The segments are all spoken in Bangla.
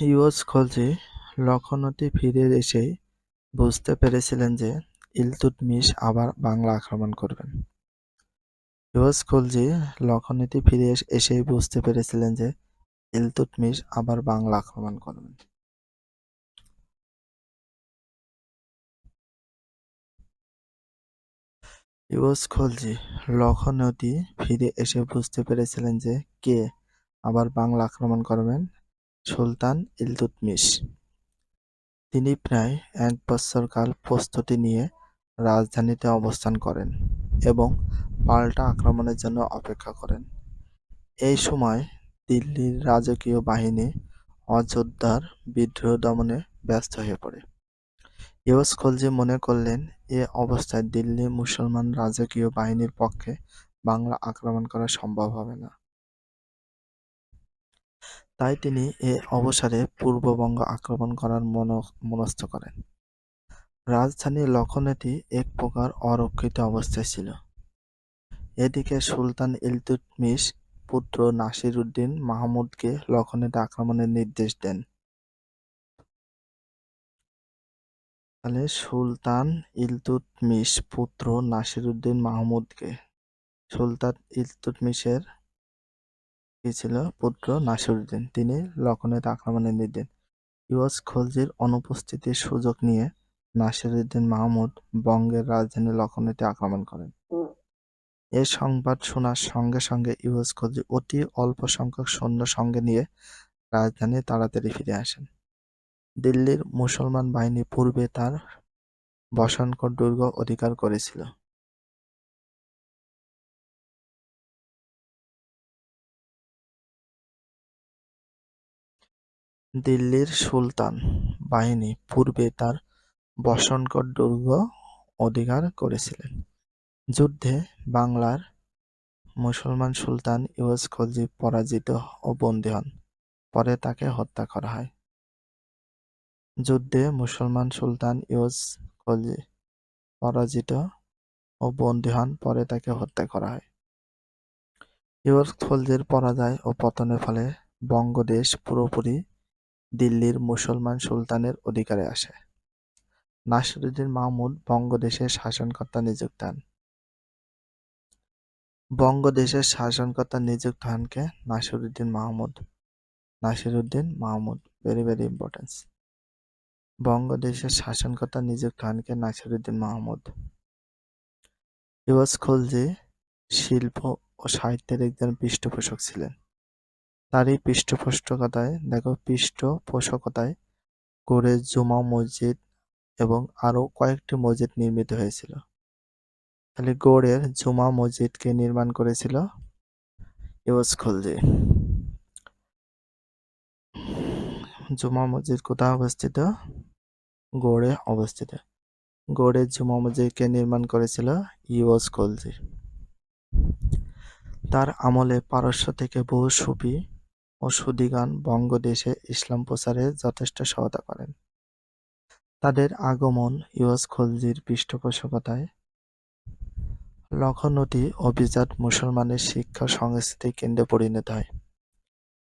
ইউএস খলজি লখনৌতে ফিরে এসেই বুঝতে পেরেছিলেন যে ইলতুৎমিশ আবার বাংলা আক্রমণ করবেন। ইউএস খলজি লখনৌতে ফিরে এসেই বুঝতে পেরেছিলেন যে ইলতুৎমিশ আবার বাংলা আক্রমণ করবেন। ইউএস খলজি লখনৌতি ফিরে এসে বুঝতে পেরেছিলেন যে কে আবার বাংলা আক্রমণ করবেন সুলতান ইলতুৎমিশ। তিনি প্রায় এক বৎসরকাল প্রস্তুতি নিয়ে রাজধানীতে অবস্থান করেন এবং পাল্টা আক্রমণের জন্য অপেক্ষা করেন। এই সময় দিল্লির রাজকীয় বাহিনী অযোধ্যার বিদ্রোহ দমনে ব্যস্ত হয়ে পড়ে। ইউস খলজি মনে করলেন, এ অবস্থায় দিল্লি মুসলমান রাজকীয় বাহিনীর পক্ষে বাংলা আক্রমণ করা সম্ভব হবে না। তাই তিনি এ অবসরে পূর্ববঙ্গ আক্রমণ করার মনস্থ করেন। রাজধানী লখনৌতি এক প্রকার অরক্ষিত অবস্থায় ছিল। এদিকে সুলতান ইলতুৎমিশ পুত্র নাসির উদ্দিন মাহমুদকে লখনৌতি আক্রমণের নির্দেশ দেন। তাহলে সুলতান ইলতুৎমিশ পুত্র নাসির উদ্দিন মাহমুদকে, সুলতান ইলতুৎমিশের কি ছিল পুত্র নাসিরউদ্দিন তিনি লখনৌতে আক্রমণের নির্দেশ ইউস খলজির অনুপস্থিতির সুযোগ নিয়ে নাসিরউদ্দিন মাহমুদ বঙ্গের রাজধানী লখনৌতে আক্রমণ করেন। এ সংবাদ শোনার সঙ্গে সঙ্গে ইউস খলজি অতি অল্প সংখ্যক সৈন্য সঙ্গে নিয়ে রাজধানী তাড়াতাড়ি ফিরে আসেন। দিল্লির মুসলমান বাহিনী পূর্বে তার বসনকর দুর্গ অধিকার করেছিল। দিল্লির সুলতান বাহিনী পূর্বে তার বসনকর দুর্গ অধিকার করেছিলেন। যুদ্ধে বাংলার মুসলমান সুলতান ইউস খলজি পরাজিত ও বন্দী হন, পরে তাকে হত্যা করা হয়। যুদ্ধে মুসলমান সুলতান ইউস খলজি পরাজিত ও বন্দী হন, পরে তাকে হত্যা করা হয়। ইউস খলজির পরাজয় ও পতনের ফলে বঙ্গদেশ পুরোপুরি দিল্লির মুসলমান সুলতানের অধিকারে আসে। নাসিরুদ্দিন মাহমুদ বঙ্গদেশের শাসনকর্তা নিযুক্ত হন। বঙ্গদেশের শাসনকর্তা নিযুক্ত হন কে Nasiruddin Mahmud Nasiruddin Mahmud very very importance বঙ্গদেশের শাসনকর্তা নিযুক্ত হন কে নাসিরুদ্দিন মাহমুদ ইউস খলজি শিল্প ও সাহিত্যের একজন পৃষ্ঠপোষক ছিলেন তারই পৃষ্ঠপোষকতায়, দেখো পৃষ্ঠপোষকতায় গড়ে জুমা মসজিদ এবং আরও কয়েকটি মসজিদ নির্মিত হয়েছিল। তাহলে গড়ের জুমা মসজিদকে নির্মাণ করেছিল ইউস খলজি। জুমা মসজিদ কোথায় অবস্থিত? গড়ে অবস্থিত। গড়ের জুমা মসজিদকে নির্মাণ করেছিল ইউস খলজি। তার আমলে পারস্য থেকে বহু সুফি ও সুদিগান বঙ্গদেশে ইসলাম প্রচারে যথেষ্ট সহায়তা করেন। তাদের আগমন ইউস খলজির পৃষ্ঠপোষকতায় লখনৌতি অভিজাত মুসলমানের শিক্ষা সংস্কৃতির কেন্দ্রে পরিণত হয়।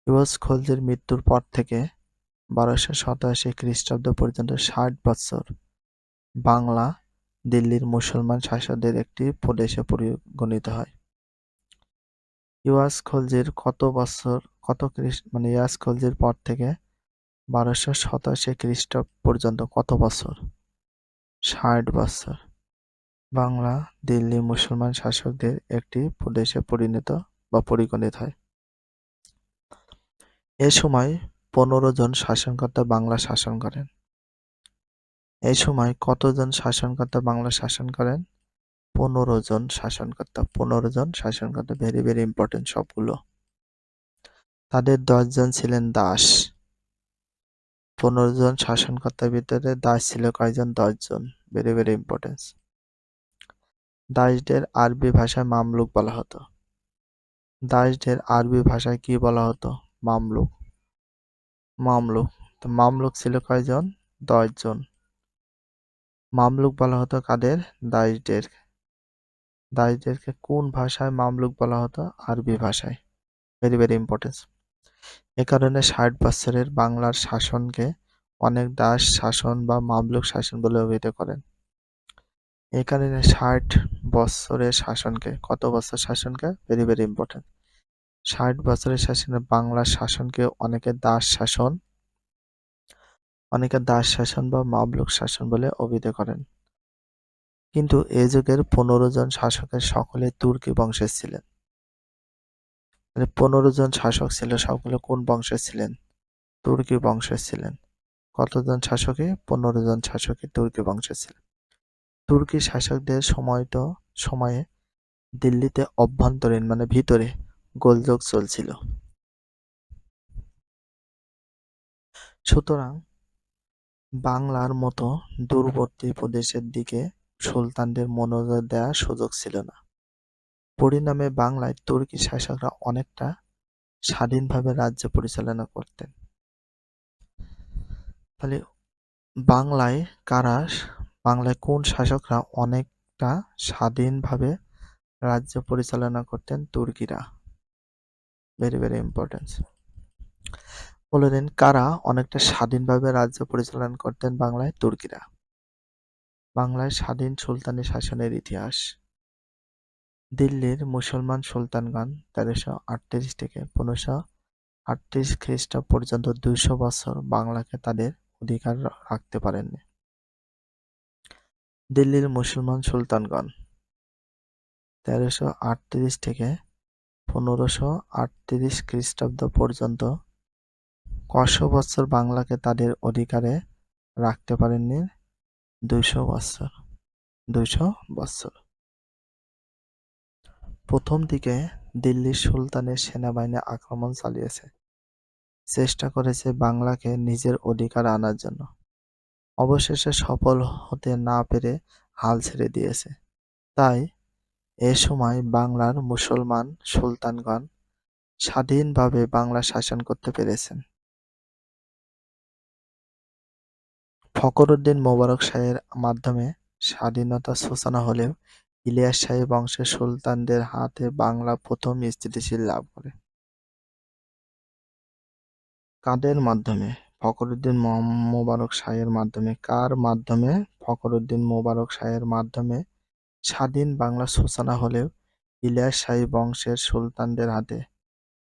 ইউস খলজির মৃত্যুর পর থেকে বারোশো সতাশি খ্রিস্টাব্দ পর্যন্ত ষাট বৎসর বাংলা, দিল্লির মুসলমান শাসকদের একটি প্রদেশে পরিগণিত হয়। ইউয়াস খলজির কত বছর কত মানে ইয়াস খলজির পর থেকে বারোশো সতাশি খ্রিস্ট পর্যন্ত কত বছর? ষাট বছর। বাংলা, দিল্লি মুসলমান শাসকদের একটি প্রদেশে পরিণত বা পরিগণিত হয়। এ সময় পনেরো জন শাসনকর্তা বাংলা শাসন করেন। এই সময় কতজন শাসনকর্তা বাংলা শাসন করেন? পনেরো জন শাসনকর্তা। পনেরো জন শাসনকর্তা ভেরি ভেরি ইম্পর্টেন্ট সবগুলো। তাদের দশজন ছিলেন দাস। পনেরো জন শাসনকর্তার ভিতরে দাস ছিল কয়জন দশজন ভেরি ভেরি ইম্পর্টেন্স দাসদের আরবি ভাষায় মামলুক বলা হতো। দাসদের আরবি ভাষায় কি বলা হতো? মামলুক। মামলুক। তো মামলুক ছিল কয়জন? দশজন মামলুক বলা হতো কাদের? দাসদের। দাসদেরকে কোন ভাষায় মামলুক বলা হতো? আরবি ভাষায়। ভেরি ভেরি ইম্পর্টেন্স এ কারণে ষাট বৎসরের বাংলার শাসনকে অনেক দাস শাসন বা মামলুক শাসন বলে অভিহিত করেন। এ কারণে ষাট বৎসরের শাসনকে, কত বছর শাসনকে? ভেরি ভেরি ইম্পর্টেন্ট ষাট বছরের শাসনে বাংলার শাসনকে অনেকে দাস শাসন, অনেকে দাস শাসন বা মামলুক শাসন বলে অভিহিত করেন। কিন্তু এ যুগের পনেরো জন শাসকের সকলে তুর্কি বংশের ছিলেন। পনেরো জন শাসক ছিল সকলে কোন বংশের ছিলেন? তুর্কি বংশের ছিলেন। কতজন শাসকে? পনেরো জন শাসকে তুর্কি বংশের ছিলেন। তুর্কি শাসকদের সময়ত সময়ে দিল্লিতে অভ্যন্তরীণ মানে ভিতরে গোলযোগ চলছিল। সুতরাং বাংলার মতো দূরবর্তী প্রদেশের দিকে সুলতানদের মনোযোগ দেওয়ার সুযোগ ছিল না। পরিণামে বাংলায় তুর্কি শাসকরা অনেকটা স্বাধীনভাবে রাজ্য পরিচালনা করতেন। তাহলে বাংলায় কারা, বাংলায় কোন শাসকরা অনেকটা স্বাধীনভাবে রাজ্য পরিচালনা করতেন? তুর্কিরা। ভেরি ভেরি ইম্পর্টেন্ট বলে দিন, কারা অনেকটা স্বাধীনভাবে রাজ্য পরিচালনা করতেন বাংলায়? তুর্কিরা। বাংলায় স্বাধীন সুলতানি শাসনের ইতিহাস। দিল্লির মুসলমান সুলতানগণ তেরোশো আটত্রিশ থেকে পনেরোশো আটত্রিশ খ্রিস্ট পর্যন্ত দুইশো বছর বাংলাকে তাদের অধিকার রাখতে পারেননি। দিল্লির মুসলমান সুলতানগণ তেরোশো আটত্রিশ থেকে পনেরোশো আটত্রিশ খ্রিস্টাব্দ পর্যন্ত কশো বছর বাংলাকে তাদের অধিকারে রাখতে পারেননি। দুইশো বছর দুইশো বছর। প্রথম দিকে দিল্লির সুলতানের সেনাবাহিনী আক্রমণ চালিয়েছে। চেষ্টা করেছে বাংলাকে নিজের অধিকার আনার জন্য। অবশেষে সফল হতে না পেরে হাল ছেড়ে দিয়েছে। তাই এ সময় বাংলার মুসলমান সুলতানগণ স্বাধীনভাবে বাংলা শাসন করতে পেরেছেন। ফখরুদ্দীন মোবারক শাহের মাধ্যমে স্বাধীনতা সূচনা হলেও ইলিয়াস শাহী বংশের সুলতানদের হাতে বাংলা প্রথম স্থিতিশীল লাভ করে। কাদের মাধ্যমে? ফখরুদ্দীন মোবারক শাহের মাধ্যমে। কার মাধ্যমে? ফখরুদ্দীন মোবারক শাহের মাধ্যমে। স্বাধীন বাংলা সূচনা হলেও ইলিয়াস শাহী বংশের সুলতানদের হাতে।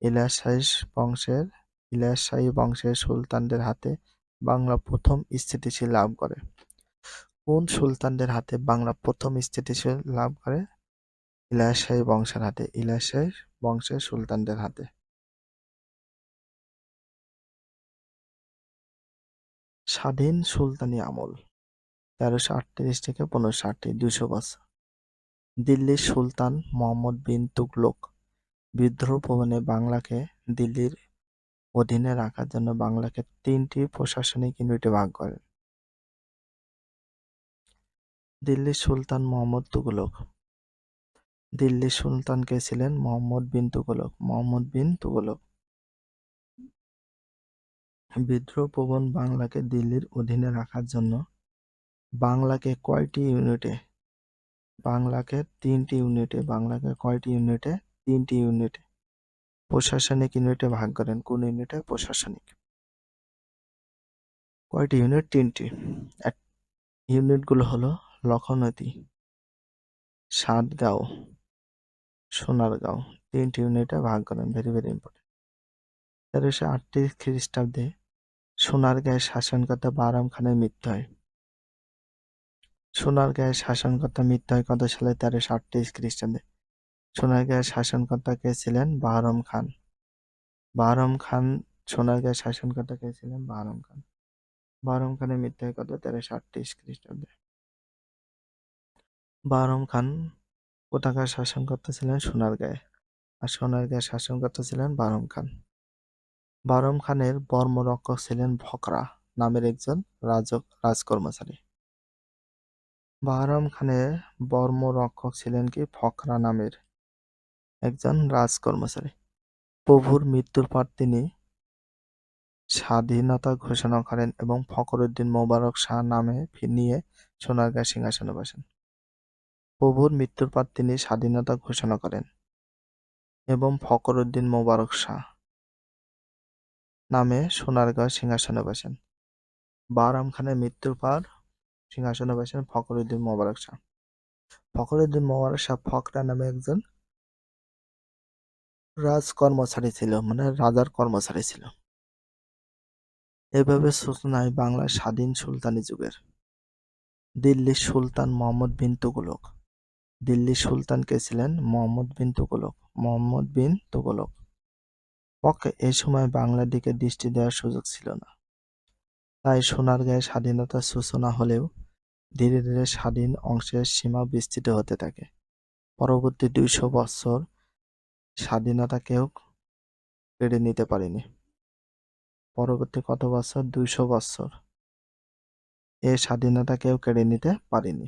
ইলিয়াস শাহী বংশের ইলিয়াস শাহী বংশের সুলতানদের হাতে বাংলা প্রথম স্থিতিশীল লাভ করে। কোন সুলতানদের হাতে বাংলা প্রথম স্থিতিশীল লাভ করে? ইলিয়াস শাহী বংশের হাতে। ইলিয়াস শাহী বংশের সুলতানদের হাতে। স্বাধীন সুলতানি আমল। তেরোশো আটত্রিশ থেকে পনেরোশো আটত্রিশ দুশো বছর। দিল্লির সুলতান মোহাম্মদ বিন তুগলক বিদ্রোহ ভবনে বাংলাকে দিল্লির অধীনে রাখার জন্য বাংলাকে তিনটি প্রশাসনিক ইউনিটে ভাগ করেন। দিল্লির সুলতান মোহাম্মদ তুগলক। দিল্লির সুলতান কে ছিলেন? মোহাম্মদ বিন তুগলক। মোহাম্মদ বিন তুগলক। বিদ্রোহ প্রবণ বাংলাকে দিল্লির অধীনে রাখার জন্য বাংলাকে কয়টি ইউনিটে, বাংলাকে তিনটি ইউনিটে, বাংলাকে কয়টি ইউনিটে, তিনটি ইউনিটে, প্রশাসনিক ইউনিটে ভাগ করেন? কোন ইউনিটে? প্রশাসনিক। কয়টি ইউনিট? তিনটি। ইউনিটগুলো হলো লখনৌতি, সাতগাঁও, সোনারগাঁও, তিনটি ইউনিটে ভাগ করেন ভেরি ভেরি ইম্পর্টেন্ট তেরোশো আটত্রিশ খ্রিস্টাব্দে সোনারগাঁয়ের শাসনকর্তা বারাম খানের মৃত্যু হয়। সোনারগাঁয়ের শাসনকর্তা মৃত্যু হয় কত সালে? তেরোশো আটত্রিশ খ্রিস্টাব্দে। সোনারগাঁয়ের শাসনকর্তা কে ছিলেন? বাহরম খান। বাহরম খান, সোনারগাঁয়ের শাসনকর্তা কে ছিলেন? বাহরম খান। বাহরম খানের মৃত্যু হয় কত? তেরোশো আটত্রিশ খ্রিস্টাব্দে। বাহরম খান কোথাকার শাসনকর্তা ছিলেন সোনারগাঁয়ে আর সোনারগাঁয়ের শাসনকর্তা ছিলেন বাহরম খান। বাহরম খানের বর্মরক্ষক ছিলেন ফকরা নামের একজন রাজক, রাজকর্মচারী। বাহরম খানের বর্মরক্ষক ছিলেন কি ফকরা নামের একজন রাজকর্মচারী। প্রভুর মৃত্যুর পর তিনি স্বাধীনতা ঘোষণা করেন এবং ফখরুদ্দিন মোবারক শাহ নামে নিয়ে সোনারগাঁ সিংহাসনে বসেন। প্রভুর মৃত্যুর পর তিনি স্বাধীনতা ঘোষণা করেন এবং ফখরুদ্দিন মোবারক শাহ নামে সোনারগাঁও সিংহাসনে বসেন। বাহরাম খানের মৃত্যুর পর সিংহাসনে বসেন ফখরুদ্দিন মোবারক শাহ। ফখরুদ্দিন মোবারক শাহ ফকরা নামে একজন রাজ কর্মচারী ছিল মানে রাজার কর্মচারী ছিল। এভাবে সূচনায় বাংলার স্বাধীন সুলতানি যুগের দিল্লির সুলতান মোহাম্মদ বিন তুগলক দিল্লির সুলতান কে ছিলেন মোহাম্মদ বিন তুগলক, মোহাম্মদ বিন তুগলক। পক্ষে এই সময় বাংলার দিকে দৃষ্টি দেওয়ার সুযোগ ছিল না। তাই সোনারগাঁয়ে স্বাধীনতার সূচনা হলেও ধীরে ধীরে স্বাধীন অংশের সীমা বিস্তৃত হতে থাকে। পরবর্তী দুইশো বৎসর স্বাধীনতা কেউ কেড়ে নিতে পারেনি। পরবর্তী কত বছর? দুইশো বছর। এ স্বাধীনতা কেউ কেড়ে নিতে পারেনি।